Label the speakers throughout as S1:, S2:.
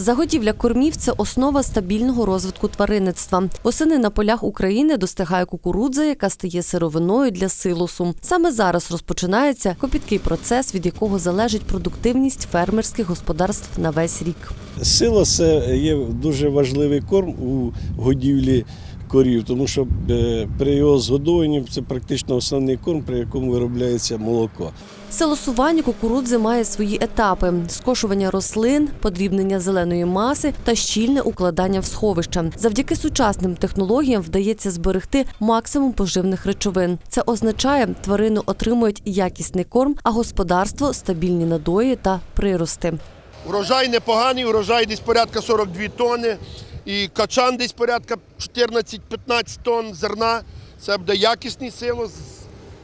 S1: Заготівля кормів це основа стабільного розвитку тваринництва. Осени на полях України достигає кукурудза, яка стає сировиною для силосу. Саме зараз розпочинається копіткий процес, від якого залежить продуктивність фермерських господарств на весь рік.
S2: Силос є дуже важливий корм у годівлі корів, тому що е, при його згодованні це практично основний корм, при якому виробляється молоко.
S1: Силосування кукурудзи має свої етапи: скошування рослин, подрібнення зеленої маси та щільне укладання в сховища. Завдяки сучасним технологіям вдається зберегти максимум поживних речовин. Це означає, тварини отримують якісний корм, а господарство стабільні надої та прирости.
S3: Урожай непоганий, урожай десь порядка 42 тонни. І качан десь порядка 14-15 тонн зерна. Це буде якісний силос,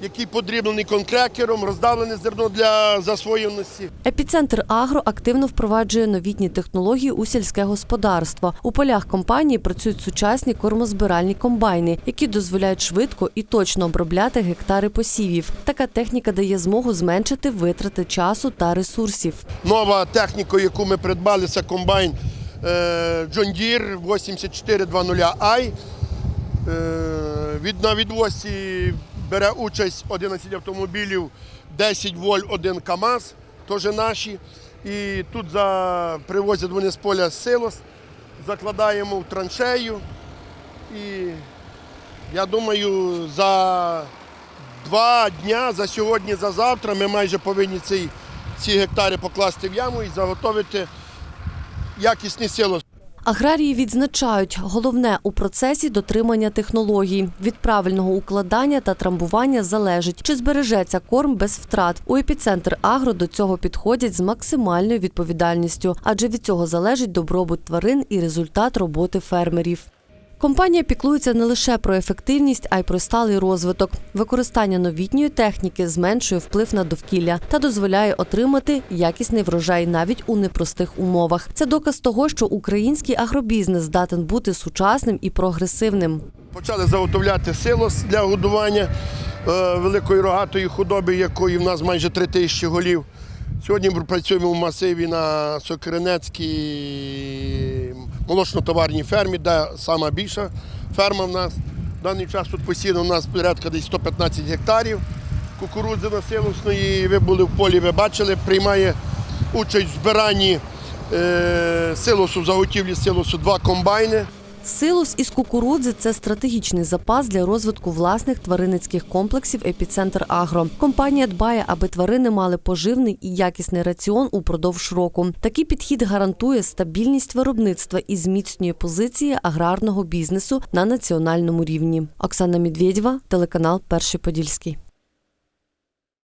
S3: який подріблений конкрекером, роздавлене зерно для засвоєності.
S1: Епіцентр Агро активно впроваджує новітні технології у сільське господарство. У полях компанії працюють сучасні кормозбиральні комбайни, які дозволяють швидко і точно обробляти гектари посівів. Така техніка дає змогу зменшити витрати часу та ресурсів.
S3: Нова техніка, яку ми придбали, це комбайн John Deere 8420i. Е, Від на відвозі бере участь 11 автомобілів, 10 воль, 1 КАМАЗ, теж наші. І тут за, привозять вони з поля силос, закладаємо в траншею. І я думаю, за два дня, за сьогодні, за завтра ми майже повинні ці, ці гектари покласти в яму і заготовити якісні сіло.
S1: Аграрії відзначають, головне у процесі дотримання технологій. Від правильного укладання та трамбування залежить, чи збережеться корм без втрат. У епіцентр агро до цього підходять з максимальною відповідальністю, адже від цього залежить добробут тварин і результат роботи фермерів. Компанія піклується не лише про ефективність, а й про сталий розвиток. Використання новітньої техніки зменшує вплив на довкілля та дозволяє отримати якісний врожай навіть у непростих умовах. Це доказ того, що український агробізнес здатен бути сучасним і прогресивним.
S3: Почали заготовляти силос для годування е, великої рогатої худоби, якої в нас майже 3 тисячі голів. Сьогодні ми працюємо в масиві на Сокиринецькій молочно-товарній фермі, де сама більша ферма в нас. В даний час тут посіяно у нас порядка десь 115 гектарів кукурудзи насилосної. Ви були в полі, ви бачили, приймає участь в збиранні е, силосу, заготівлі силосу два комбайни.
S1: Силос із кукурудзи це стратегічний запас для розвитку власних тваринницьких комплексів Епіцентр Агро. Компанія дбає, аби тварини мали поживний і якісний раціон упродовж року. Такий підхід гарантує стабільність виробництва і зміцнює позиції аграрного бізнесу на національному рівні. Оксана Медведєва, телеканал Перший Подільський.